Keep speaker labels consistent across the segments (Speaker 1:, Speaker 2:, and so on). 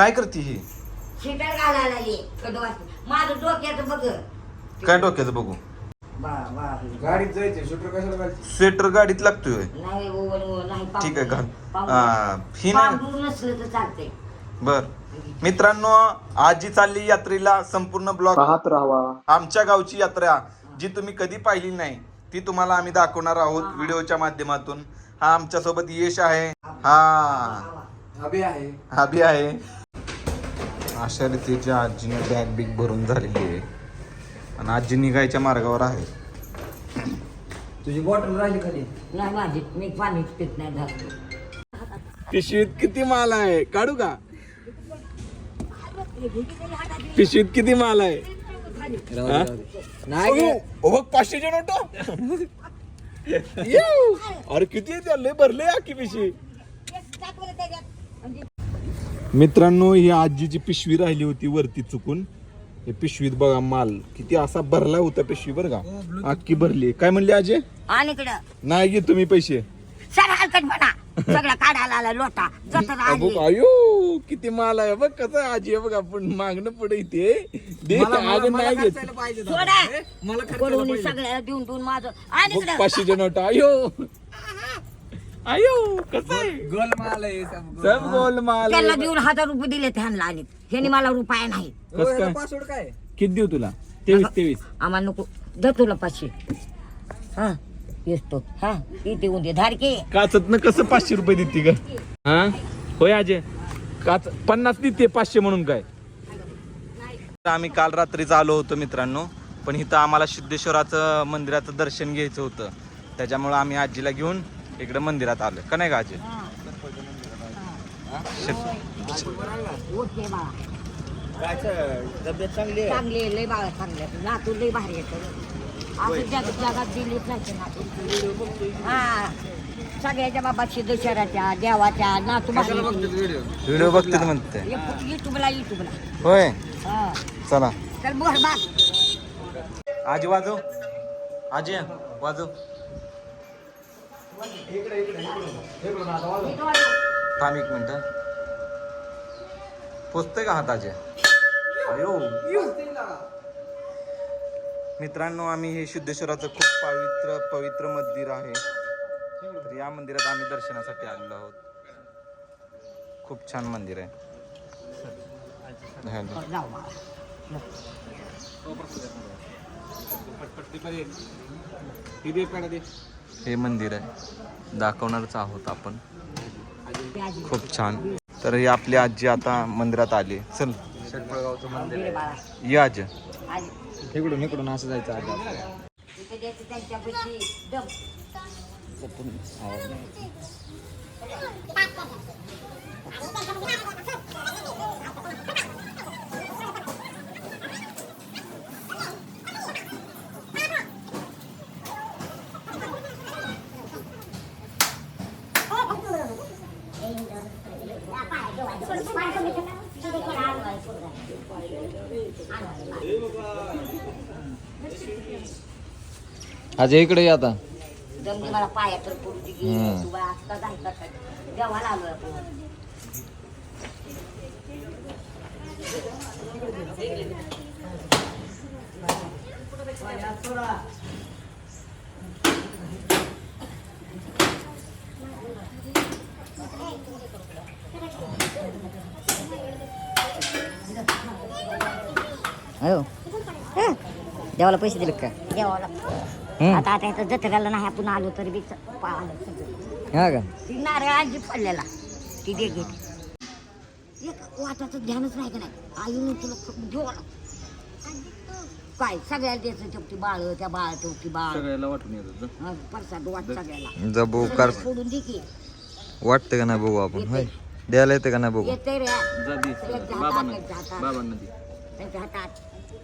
Speaker 1: काय करते ही?
Speaker 2: शिटर घालायला ये कडवास माझं डोक्याचं बघ.
Speaker 1: काय डोक्याचं बघू?
Speaker 2: बा बा.
Speaker 3: गाडीत जायचं शूटर कशाला घालते?
Speaker 1: स्वेटर गाडीत लागतोय.
Speaker 2: नाही नाही
Speaker 1: ठीक आहे, घाल. हा, ही नाही-
Speaker 2: पाहून नसलं तर चालतंय.
Speaker 1: बर. मित्रांनो आजी चालली यात्रेला संपूर्ण ब्लॉग.
Speaker 3: पाहत राहावा.
Speaker 1: आमच्या गावची यात्रा जी तुम्ही कधी पाहिली नाही ती तुम्हाला आम्ही दाखवणार आहोत व्हिडिओच्या माध्यमातून. हा आमच्यासोबत यश आहे. हा.
Speaker 3: हबे आहे.
Speaker 1: हा बी आहे. अशा रीतीच्या आजीने बॅग बिग भरून झालेली आहे. आणि आजी निघायच्या मार्गावर आहे.
Speaker 3: तुझी बॉटल राहिली खाली?
Speaker 2: नाही माझी. मी पाणीच पित नाही धरतो
Speaker 1: पिशवीत किती माल आहे? काढू का? पिशवीत किती माल आहे? हा?
Speaker 3: नाही
Speaker 1: ओ पाचशेचे नोट? येऊ. अरे किती आहे लय भरले की पिशवी. मित्रांनो ही आजीची पिशवी राहिली होती वरती चुकून हे पिशवीत बघा माल किती असा भरला होता पिशवी बरं का? अख्खी भरली. काय म्हणली आजी?
Speaker 2: आणि इकडं.
Speaker 1: नाही घे तुम्ही पैसे.
Speaker 2: सर हलकट म्हणा. सगळं काढायला आला लोटा. जतर
Speaker 1: अबो,
Speaker 2: आली.
Speaker 1: आयो किती माल आहे. बघ कसं आजी आहे बघ आपण मागणं पुढे इथे. दे अगं नाही घेत.
Speaker 2: सोडा. करून सगळ्याला देऊन देऊन माझं आणि
Speaker 1: बघ
Speaker 2: इकडं.
Speaker 1: पाचशेचे नोट. आयो. आयो कसं आहे?
Speaker 3: गोल माल आहे सब
Speaker 1: सब गोल माल
Speaker 2: त्याला देऊन हजार रुपये दिले त्यांना आणि ह्याने मला रुपया नाही.
Speaker 1: कसं काय?
Speaker 3: पासवर्ड काय?
Speaker 1: किती देऊ तुला? तेवीस तेवीस.
Speaker 2: आम्हाला नको. दर तुला पाचशे. हा येतो हा इथे येऊन दे. धारके
Speaker 1: काचत कसं पाचशे रुपये देते का हा? होय अजय काच पन्नास देते पाचशे म्हणून काय? आम्ही काल रात्रीच आलो होतो मित्रांनो पण इथं आम्हाला सिद्धेश्वराचं मंदिराचं दर्शन घ्यायचं होतं. त्याच्यामुळं आम्ही आजीला घेऊन इकडे मंदिरात आलो का नाही का आजी
Speaker 3: तब्येत चांगली
Speaker 2: चांगले लय बाळा चांगले नातू लय भारी येतं असं जग जगात दिलीच नाही नातू हा. सगळ्याच्या बाबा सिद्धेश्वराच्या देवाच्या नातू भारी
Speaker 3: व्हिडिओ
Speaker 1: व्हिडिओ बघते म्हणते.
Speaker 2: युट्यूबला युट्यूबला
Speaker 1: होय.
Speaker 2: हा.
Speaker 1: चला.
Speaker 2: तर बोल बाग.
Speaker 1: आजी वाजव. आजी वाजव. थांब एक मिनिट. पोचतंय का हात आजी अयो मित्रांनो आम्ही हे सिद्धेश्वराचं खूप पवित्र पवित्र मंदिर आहे. तर या मंदिरात आम्ही दर्शनासाठी आलेलो आहोत. खूप छान मंदिर आहे. ह्याला. हे मंदिर आहे. दाखवणारच आहोत आपण. खूप छान. तर ही आपली आजी आता मंदिरात आली. चल.
Speaker 3: षटपळगावचं मंदिर
Speaker 1: ये आजी.
Speaker 3: इकडून इकडून असं जायचं आज
Speaker 2: इथे
Speaker 3: आज इकडे या आता.
Speaker 2: मला पाया तर पडू दे की
Speaker 3: हम्म.
Speaker 2: तू बाळा आता जायचं काय? देवाला आलोय आपण हो. देवाला पैसे दिले का? देवाला. आता आता जत्रेला नाही आपण आलो तरी बी पाहिलं सगळं
Speaker 3: हा का?
Speaker 2: ती नारळाची पडलेला ती दे घेते एक वाटाचं ध्यानच नाही का नाही? आईने तुला खूप जेवण काय? सगळ्याला द्यायचं ठेवती बाळ त्या बाळ ठेवती बाळ.
Speaker 3: सगळ्याला वाटून येत
Speaker 2: हा, प्रसाद वाट सगळ्याला.
Speaker 1: कर.
Speaker 2: सोडून दे की.
Speaker 1: वाटतं का नाही बघू आपण? होय. द्यायला येते का नाही बघू?
Speaker 2: येते रे.
Speaker 3: बाबांना दे.
Speaker 2: त्यांच्या हातात.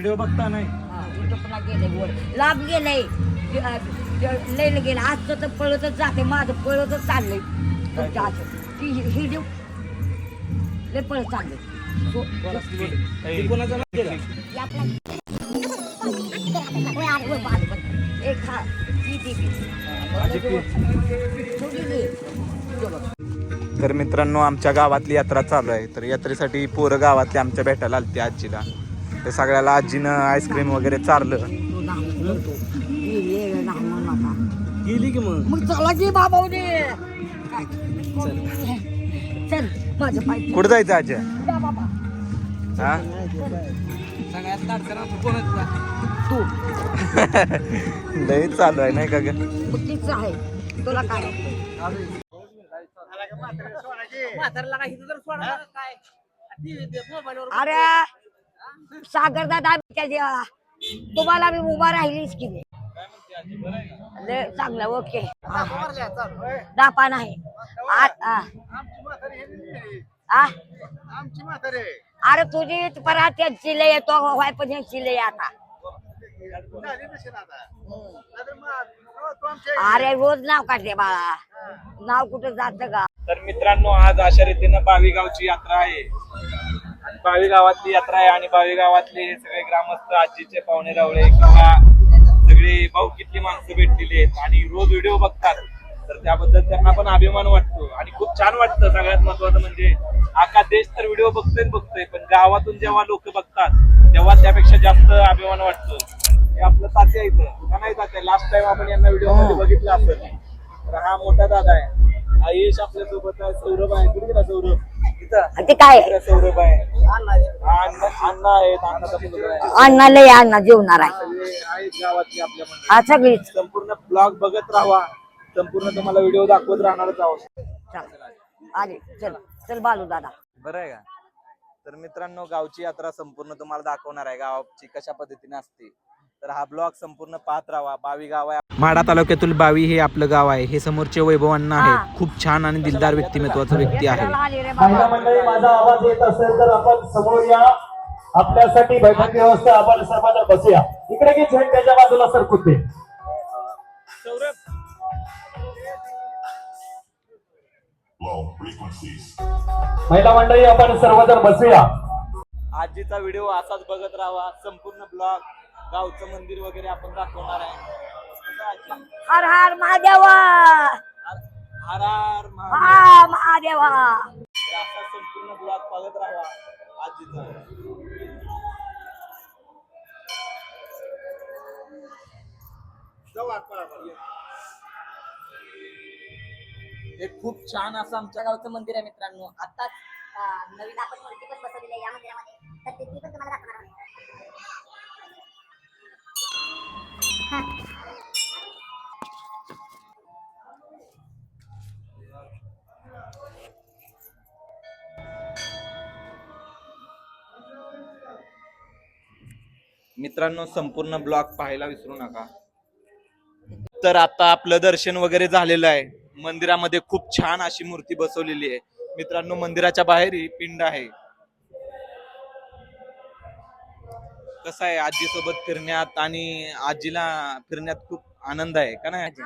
Speaker 1: व्हिडिओ बघता नाही.
Speaker 2: युट्यूबला गेले वर. लाभ गेलंय. लयला गेलं. आजचं तर पळतच जाते. माझं पळतच चाललंय. तुमच्या असं ती ही देऊ. लय पळत चाललंय. सो-
Speaker 1: ए,
Speaker 3: कोणाचं
Speaker 2: हे आपला- होय, आलं, होय, आलं, बरं. एक खा ती ती ती.
Speaker 1: आजी पी.
Speaker 2: थोडी घे. घे बघ.
Speaker 1: तर मित्रांनो आमच्या गावातली यात्रा चालू आहे. तर यात्रेसाठी पोरं गावातली आमच्या भेटायला आलती आजीला. तर सगळ्याला आजीनं आईस्क्रीम वगैरे चारलं.
Speaker 2: तू.
Speaker 3: गेली की मग?
Speaker 2: मग चला की बाबा चल माझं पाय
Speaker 1: कुठं जायचं आजी?
Speaker 2: जा बाबा.
Speaker 1: हा?
Speaker 3: सगळ्यात लाडकं कोणाचा
Speaker 2: तू.
Speaker 1: लय चालू आहे नाही का ग?
Speaker 2: आहे. तुला काय. अरे सागर दादा त्या तुम्हाला मी उभा राहिलीच की नाही. लय चांगलं ओके दापा नाही. आत- आ. आ? अरे तुझी परत त्यांची लय येतो व्हाय पण यांची लय आता. अरे रोज नाव काढते बाळा. नाव कुठं जात का?
Speaker 1: तर मित्रांनो आज अशा रीतीनं बावीगावची यात्रा आहे. आणि बावी गावातली यात्रा आहे आणि बावी गावातले हे सगळे ग्रामस्थ आजीचे पाहुणे रावळे किंवा सगळे भाऊकीतली माणसं भेटलेली आहेत आणि रोज व्हिडिओ बघतात. तर त्याबद्दल त्यांना पण अभिमान वाटतो आणि खूप छान वाटतं. सगळ्यात महत्वाचं म्हणजे आका देश तर व्हिडिओ बघतोय बघतोय पण गावातून जेव्हा लोक बघतात तेव्हा त्यापेक्षा जास्त अभिमान वाटतो. हे आपलं तात्या इथं. का नाही तात्या. लास्ट टाइम आपण यांना व्हिडिओमध्ये बघितलं असेल. तर हा मोठा दादा आहे. आयुष आपल्यासोबत आहे. सौरभ आहे. कुठे गेला सौरभ?
Speaker 2: ते काय?
Speaker 1: इकडे सौरभ आहे. अण्णा अण्णा आहेत अण्णाचा मुलगा आहे.
Speaker 2: अण्णा लय अण्णा जेवणार आहे.
Speaker 1: सगळे आहेत गावातले आपल्या मंडळी.
Speaker 2: हा सगळीच.
Speaker 1: संपूर्ण ब्लॉग बघत राहा. संपूर्ण तुम्हाला व्हिडिओ दाखवत राहणारच आहोत.
Speaker 2: चल. आले. चल. चल बालू दादा.
Speaker 1: बरं आहे का? तर मित्रांनो गावची यात्रा संपूर्ण तुम्हाला दाखवणार आहे. गावाची कशा पद्धतीने असते. तर हा ब्लॉग संपूर्ण पाहत राहा. बावी गाव आहे. माडा तालुक्यातील बावी हे आपलं गाव आहे. हे समोरचे वैभवांना
Speaker 2: हा.
Speaker 1: आहे खूप छान आणि दिलदार व्यक्तिमत्वाचा व्यक्ती आहे.
Speaker 2: यात्रेला आले रे
Speaker 4: महिला
Speaker 2: बाबा
Speaker 4: मंडळी माझा आवाज येत असेल तर आपण समोर या. आपल्यासाठी बैठक व्यवस्था आपण सर्वजण बसूया. इकडे की झेंड्याच्या बाजूला सरकुते महिला मंडळी आपण सर्वजण बसूया.
Speaker 1: आजीचा व्हिडिओ असाच बघत राहा. संपूर्ण ब्लॉग गावचं मंदिर वगैरे आपण दाखवणार आहे?
Speaker 2: हर हर महादेवा.
Speaker 1: हर हर महादेव.
Speaker 2: हा महादेवा.
Speaker 1: तर असा संपूर्ण ब्लॉग बघत राहा आजीचा. हे खूप छान असं आमच्या गावचं मंदिर आहे मित्रांनो.
Speaker 5: आताच अं, नवीन आपण मूर्ती पण बसवलेली आहे या मंदिरामध्ये. तर ती ती पण
Speaker 1: मित्रांनो संपूर्ण ब्लॉग पाहायला विसरू नका. तर आता आपलं दर्शन वगैरे झालेलं आहे. मंदिरामध्ये खूप छान अशी मूर्ती बसवलेली आहे. मित्रांनो मंदिराच्या बाहेर ही पिंड आहे. कसं आहे आजी सोबत फिरण्यात आणि आजीला फिरण्यात खूप आनंद आहे का नाही आजी?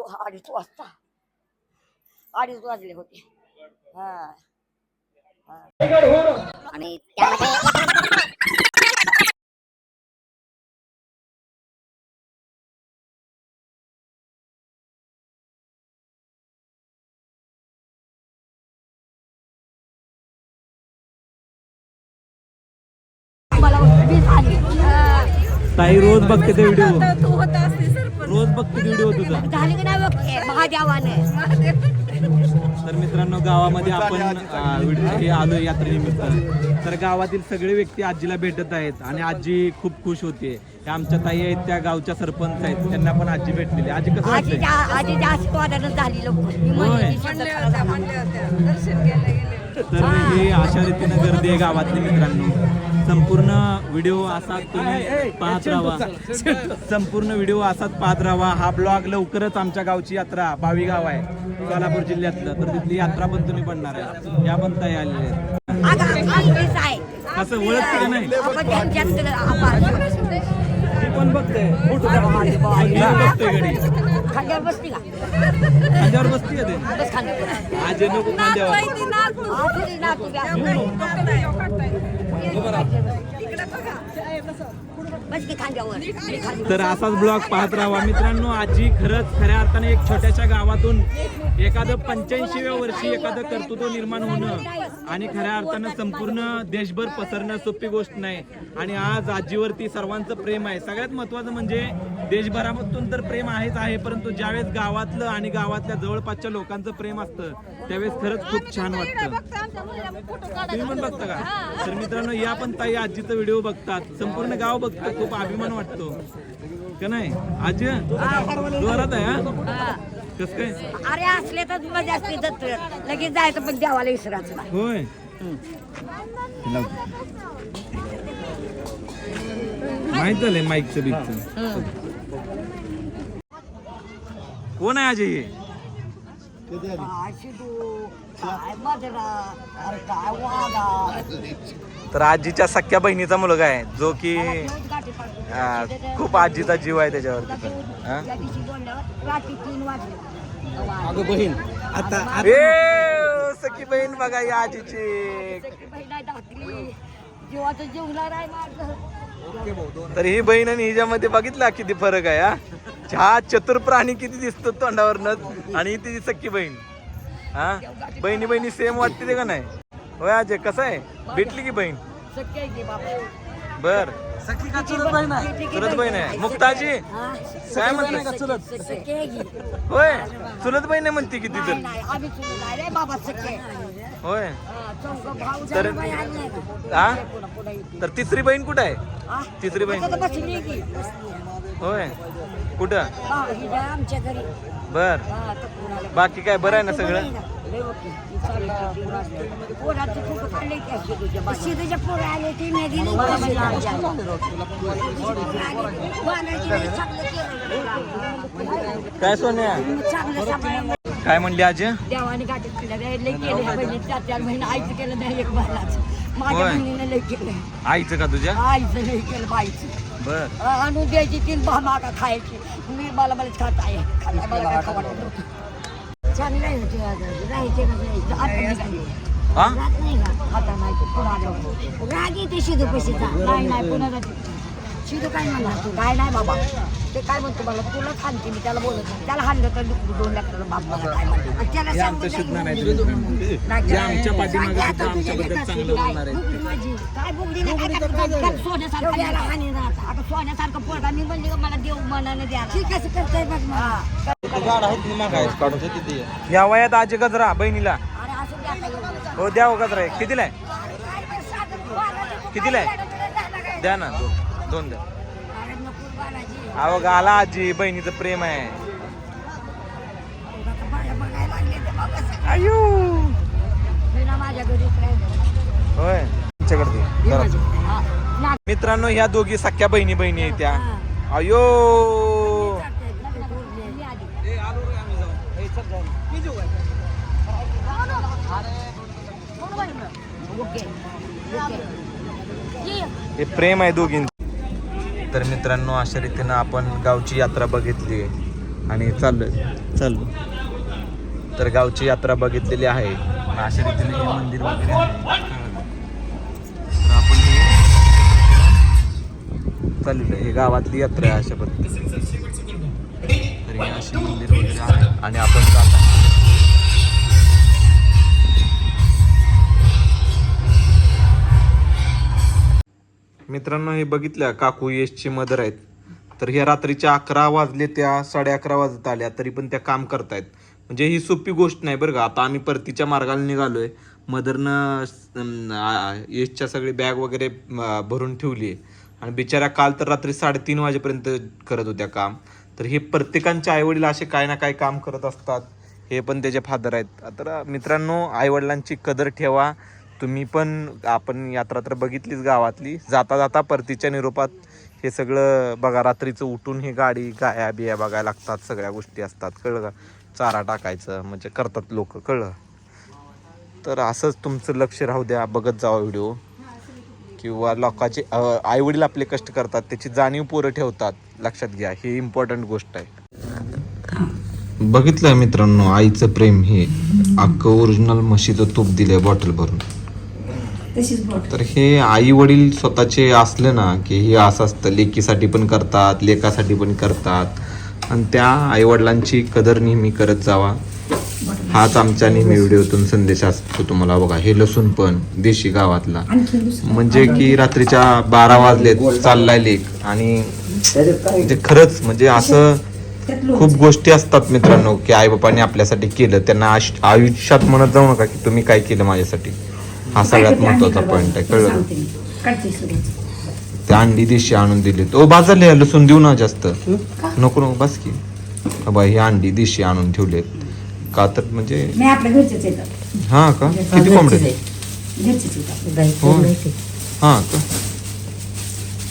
Speaker 5: हा,
Speaker 2: अडीच वाजता अडीच वाजले होते हा.
Speaker 5: आणि त्यामध्ये
Speaker 1: ताई रोज बघते ते व्हिडिओ रोज बघते व्हिडिओ तुझा.
Speaker 2: झाली की नाही बघ महादेवाने.
Speaker 1: तर मित्रांनो गावामध्ये आपण अं, व्हिडिओ हे आलो यात्रेनिमित्त. तर गावातील सगळे व्यक्ती आजीला भेटत आहेत आणि आजी खूप खुश होते त्या आमच्या ताई आहेत त्या गावच्या सरपंच आहेत. त्यांना पण आजी भेटलेली. आजी कसं वाटतंय?
Speaker 2: आजीच्या आजीच्या आशीर्वादानं झाली लोक.
Speaker 1: होय.
Speaker 6: म्हणल्या होत्या म्हणल्या होत्या. दर्शन घ्यायला गेले.
Speaker 1: तर ही अशा रीतीनं गर्दी आहे गावातली मित्रांनो. संपूर्ण व्हिडिओ असा तुम्ही पाहत राहा. संपूर्ण व्हिडिओ असाच पाहत राहा. हा ब्लॉग लवकरच आमच्या गावची यात्रा बावी गाव आहे. सोलापूर जिल्ह्यातलं. तर तिथली यात्रा पण तुम्ही बनणार आहे. या पण
Speaker 2: आहे.
Speaker 1: असं ओळखतं का नाही? ती पण बघते.
Speaker 2: खांद्यावर का?
Speaker 1: खांद्यावर बसती का ते?
Speaker 2: बस खांद्यावर.
Speaker 1: आज नको खांद्यावर. तर असाच ब्लॉग पाहत राहा. मित्रांनो आजी खरंच खऱ्या अर्थाने एक छोट्याशा गावातून एखादं पंच्याऐंशीव्या वर्षी एखादं कर्तृत्व निर्माण होणं आणि खऱ्या अर्थानं संपूर्ण देशभर पसरणं सोपी गोष्ट नाही. आणि आज आजीवरती सर्वांचं प्रेम आहे. सगळ्यात महत्वाचं म्हणजे देशभरामधून तर प्रेम आहेच आहे परंतु ज्यावेळेस गावातलं आणि गावातल्या जवळपासच्या लोकांचं प्रेम असतं त्यावेळेस खरंच खूप छान वाटतं. तुम्ही पण बघता का? तर मित्रांनो या पण ताई आजीचा व्हिडिओ बघतात. संपूर्ण गाव बघतं खूप अभिमान वाटतो. का नाही? आजी जोरात आहे हा? कस काय?
Speaker 2: अरे असले तर मजा असते तर लगेच जायचं पण देवाला विसरायचं नाही.
Speaker 1: होय. माहीत झालंय माईकचं बिकचं. कोण आहे अजय हे. तर आजीच्या सख्या बहिणीचा मुलगा आहे जो की खूप आजीचा जीव आहे त्याच्यावरती हा?
Speaker 2: त्या दिवशी बोलल्यावर रात्री तीन वाजले
Speaker 3: अगं बहीण आता
Speaker 1: ए सखी बहीण बघा या आजीची.
Speaker 2: जीवाचं जीवणार आहे माझं
Speaker 1: तर ही बहीण आणि हिच्यामध्ये बघितला किती फरक आहे हा चहा चतुर प्राणी किती दिसतो तोंडावरनं आणि ही तिची सख्खी बहीण. हा? बहिणी बहिणी सेम वाटते ते का नाही? होय अजय कसं आहे? भेटली की बहीण?
Speaker 2: सख्खी आहे की बाबा
Speaker 1: बर.
Speaker 3: सखी का चुलत बहीण आहे?
Speaker 1: चुलत बहीण आहे. मुक्ताजी?
Speaker 2: हा?
Speaker 1: काय म्हणते
Speaker 2: की?
Speaker 1: होय चुलत बहीण आहे म्हणते किती तर.
Speaker 2: चुलत
Speaker 1: होय.
Speaker 2: हा,
Speaker 1: तर-? हा. तर तिसरी बहीण कुठं आहे?
Speaker 2: हा?
Speaker 1: तिसरी बहीण. होय. कुठं?
Speaker 2: हा, ही आमच्या घरी.
Speaker 1: बर.
Speaker 2: हा, तर.
Speaker 1: बाकी काय बरं आहे ना सगळं?
Speaker 2: लय ओके. ती चालली होती, ती वाजली. पोराची फोटो काढले की अशी. तुझ्या बाजूला. शिदूच्या पोरं आले ती नदी नाही बाजूला आली. वाहनाची नाही, चांगलं केलं.
Speaker 1: काय सोन्या?
Speaker 2: चांगलं
Speaker 1: काय म्हणली आजी?
Speaker 2: देवाने गाठी केलं. रे लय केलं ह्या बहिणी चार चार महिने आईचं केलं नाही एक माझ्या
Speaker 1: होय.
Speaker 2: बहिणीने लय केलं
Speaker 1: आईचं का तुझ्या?
Speaker 2: आईचं लय केलं बाईचं.
Speaker 1: बर
Speaker 2: आणून द्यायची तीन भा मागा खायची मी मला मला खात आहे खाल्ला मला काय खावं. चांगलं. राहायचे का जायचं? आता निघाली.
Speaker 1: हा
Speaker 2: राहत नाही का आता नाही ते पुन्हा. राग येते पैसेचा नाही नाही पुन्हा जाते शिदू काय म्हणणार तू? काय नाही बाबा. ते काय म्हणतो मला? तुला सांगते मी त्याला बोलत नाही. त्याला हाणलं तर दुखू दोन लाखाला बाप मला काय म्हणतो आणि त्याला सांगून आता. काय बुगडी? सोन्यासारखं याला हानी राहत. आता. सोन्यासारखं पोरगा मी म्हणले का मला देव मनाने द्या ठीक आहे करताय बघ मग.
Speaker 1: या वयात आजी गजरा बहिणीला.
Speaker 2: अरे असं द्या आता एवढं.
Speaker 1: हो द्या हो गजरा एक. कितीला आहे?
Speaker 2: तू
Speaker 1: कितीला आहे? द्या ना. दोन दोन द्या. अहो गाला आजी बहिणीचं प्रेम आहे. आयु. होय तुमच्याकडे मित्रांनो ह्या दोघी सख्या बहिणी बहिणी आहेत त्या. अयो. हे प्रेम आहे दोघीं तर मित्रांनो अशा रीतीनं आपण गावची यात्रा बघितली आणि चाललोय. चाललो तर गावची यात्रा बघितलेली आहे. अशा रीतीने हे मंदिर वगैरे आहे. तर आपण हे चाललेलं आहे. हे गावातली यात्रा आहे अशा पद्धतीने. तर हे अशी मंदिर वगैरे आहे. आणि आपण जात मित्रांनो हे बघितल्या काकू यशची मदर आहेत. तर ह्या रात्रीच्या अकरा वाजले त्या साडे अकरा वाजत आल्या तरी पण त्या काम करतायत. म्हणजे ही सोपी गोष्ट नाही बरं का. आता आम्ही परतीच्या मार्गाला निघालो आहे मदरनं येसच्या यशच्या सगळी बॅग वगैरे भरून ठेवली आहे आणि बिचाऱ्या काल तर रात्री साडेतीन वाजेपर्यंत करत होत्या काम. तर हे प्रत्येकांचे आईवडील असे काय ना काय काम करत असतात. हे पण त्याचे फादर आहेत. तर मित्रांनो आईवडिलांची कदर ठेवा. तुम्ही पण आपण यात्रा तर बघितलीच गावातली. जाता जाता परतीच्या निरोपात हे सगळं बघा रात्रीचं उठून ही गाडी गाया बिया बघायला लागतात सगळ्या गोष्टी असतात. कळलं का? चारा टाकायचं म्हणजे करतात लोक कळलं? तर असंच तुमचं लक्ष राहू द्या बघत जावा व्हिडिओ. किंवा लोकांचे आईवडील आपले कष्ट करतात त्याची जाणीव पोरं ठेवतात. लक्षात घ्या ही इम्पॉर्टंट गोष्ट आहे. बघितलंय मित्रांनो आईचं प्रेम हे. अख्खं ओरिजिनल म्हशीचं तूप दिलंय बॉटल भरून. तर हे आई वडील स्वतःचे असले ना की हे असं असतं लेकीसाठी पण करतात लेकासाठी पण करतात. आणि त्या आई वडिलांची कदर नेहमी करत जावा. हाच आमच्या नेहमी व्हिडिओतून संदेश असतो तुम्हाला बघा. हे लसूण पण देशी गावातला. म्हणजे की रात्रीच्या बारा वाजले चाललाय लेक. आणि म्हणजे खरंच म्हणजे असं खूप गोष्टी असतात मित्रांनो की आई बापाने आपल्यासाठी केलं. त्यांना आयुष्यात म्हणत जाऊ नका की तुम्ही काय केलं माझ्यासाठी. हा सगळ्यात महत्त्वाचा पॉइंट आहे कळलं? ते अंडी देशी आणून दिलीत. ओ बाजारले लसूण देऊ ना जास्त. नको नको बस की. बाबा ही अंडी देशी आणून ठेवलेत. का तर म्हणजे
Speaker 6: नाही आपल्या घरचेच येतात.
Speaker 1: हा का? किती कोंबडे
Speaker 6: घरचेच येतात.
Speaker 1: हो हा का?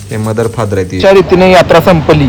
Speaker 1: हे मदर फादर आहे ती. रीतीने यात्रा संपली.